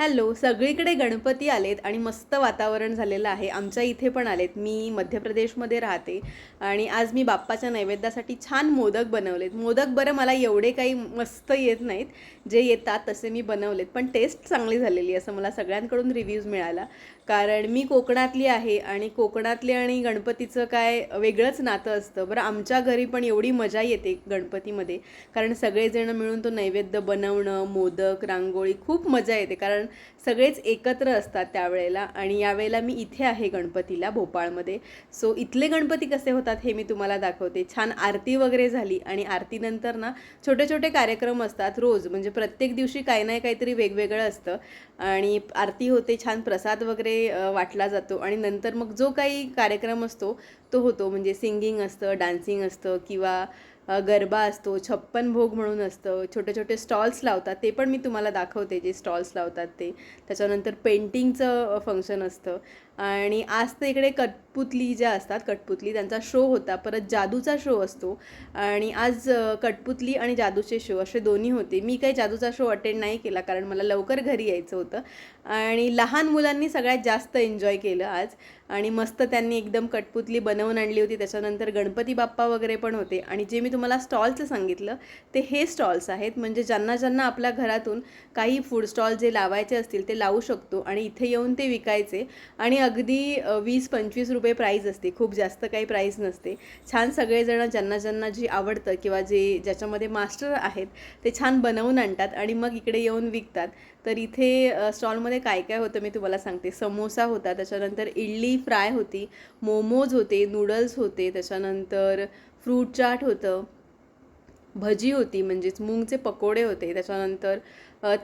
Hello सगळीकडे गणपती आलेत आणि मस्त वातावरण झालेलं आहे. आमच्या इथे पण आलेत. मी मध्य प्रदेशमध्ये राहते आणि आज मी बाप्पाच्या नैवेद्यासाठी छान मोदक बनवलेत. मोदक बरं मला एवढे काही मस्त येत नाहीत. जे येतात तसे मी बनवलेत. पण टेस्ट चांगली झालेली असं मला सगळ्यांकडून रिव्ह्यूज मिळाला. कारण मी कोकणातली आहे आणि कोकणातली आणि गणपतीचं काय वेगळंच नातं असतं. बरं आमच्या घरी पण एवढी मजा येते गणपतीमध्ये. कारण सगळेजण मिळून तो नैवेद्य बनवणं मोदक रांगोळी खूप मजा येते. कारण सगळेच एकत्र असतात त्यावेळेला आणि यावेळेला मी इथे आहे गणपतीला भोपाळमध्ये. सो इथले गणपती कसे होतात हे मी तुम्हाला दाखवते. छान आरती वगैरे झाली आणि आरतीनंतर ना छोटे छोटे कार्यक्रम असतात रोज. म्हणजे प्रत्येक दिवशी काही नाही काहीतरी वेगवेगळं असतं. आणि आरती होते छान प्रसाद वगैरे वाटला जातो. आणि नंतर मग जो काही कार्यक्रम असतो तो होतो. म्हणजे सिंगिंग असतं डान्सिंग असतं किंवा गरबा असतो छप्पन भोग म्हणून असतं छोटे छोटे स्टॉल्स लावतात ते पण मी तुम्हाला दाखवते जे स्टॉल्स लावतात ते. त्याच्यानंतर पेंटिंगचं फंक्शन असतं. आणि आज तर इकडे कटपुतली ज्या असतात कठपुतली त्यांचा शो होता परत जादूचा शो असतो. आणि आज कठपुतली कटपुतली आणि जादूचे शो असे दोन्ही होते. मी काही जादूचा शो अटेंड नाही केला कारण मला लवकर घरी यायचं होतं. आणि लहान मुलांनी सगळ्यात जास्त एन्जॉय केलं आज. आणि मस्त त्यांनी एकदम कठपुतली बनवून आणली होती. त्याच्यानंतर गणपती बाप्पा वगैरे पण होते. आणि जे मी मी तुम्हाला स्टॉलचं सांगितलं ते हे स्टॉल्स आहेत. म्हणजे ज्यांना ज्यांना आपल्या घरातून काही फूड स्टॉल जे लावायचे असतील ते लावू शकतो आणि इथे येऊन ते विकायचे. आणि अगदी वीस पंचवीस रुपये प्राईज असते. खूप जास्त काही प्राईज नसते. छान सगळेजण ज्यांना ज्यांना जी आवडतं किंवा जे ज्याच्यामध्ये मास्टर आहेत ते छान बनवून आणतात आणि मग इकडे येऊन विकतात. तर इथे स्टॉलमध्ये काय काय होतं मी तुम्हाला सांगते. समोसा होता त्याच्यानंतर इडली फ्राय होती मोमोज होते नूडल्स होते त्याच्यानंतर फ्रूट चाट होतं. भजी होती म्हणजेच मूंगचे पकोडे होते. त्याच्यानंतर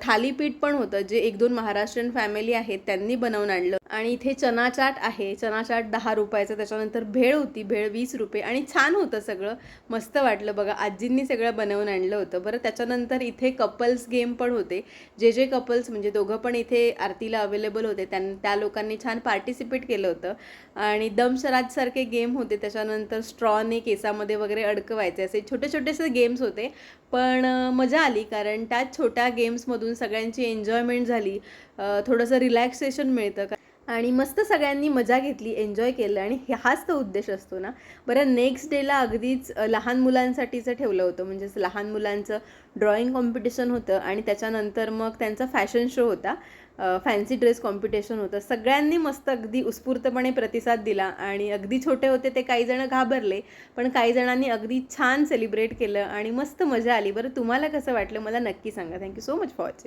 थालीपीठ पण होतं जे एक दोन महाराष्ट्रीयन फॅमिली आहेत त्यांनी बनवून आणलं. आणि इथे चना चाट आहे. चना चाट दहा रुपयाचं. त्याच्यानंतर भेळ होती भेळ वीस रुपये. आणि छान होतं सगळं. मस्त वाटलं बघा. आजींनी सगळं बनवून आणलं होतं. बरं त्याच्यानंतर इथे कपल्स गेम पण होते. जे जे कपल्स म्हणजे दोघं पण इथे आरतीला अवेलेबल होते. त्यां त्या लोकांनी छान पार्टिसिपेट केलं होतं. आणि दमशराजसारखे गेम होते. त्याच्यानंतर स्ट्रॉने केसामध्ये वगैरे अडकवायचे. असे छोटे छोटेसे गेम्स होते. पण मजा आली कारण त्यात छोट्या गेम्समधून सगळ्यांची एन्जॉयमेंट झाली. थोडंसं रिलॅक्सेशन मिळतं का? आणि मस्त सगळ्यांनी मजा घेतली एन्जॉय केलं आणि हाच तो उद्देश असतो ना? बरं नेक्स्ट डेला अगदीच लहान मुलांसाठीचं ठेवलं होतं. म्हणजेच लहान मुलांचं ड्रॉइंग कॉम्पिटिशन होतं आणि त्याच्यानंतर मग त्यांचा फॅशन शो होता. फॅन्सी ड्रेस कॉम्पिटिशन होतं. सगळ्यांनी मस्त अगदी उत्स्फूर्तपणे प्रतिसाद दिला आणि अगदी छोटे होते ते काही जण घाबरले पण काही जणांनी अगदी छान सेलिब्रेट केलं आणि मस्त मजा आली. बरं तुम्हाला कसं वाटलं? मला नक्की सांगा. Thank you so much for watching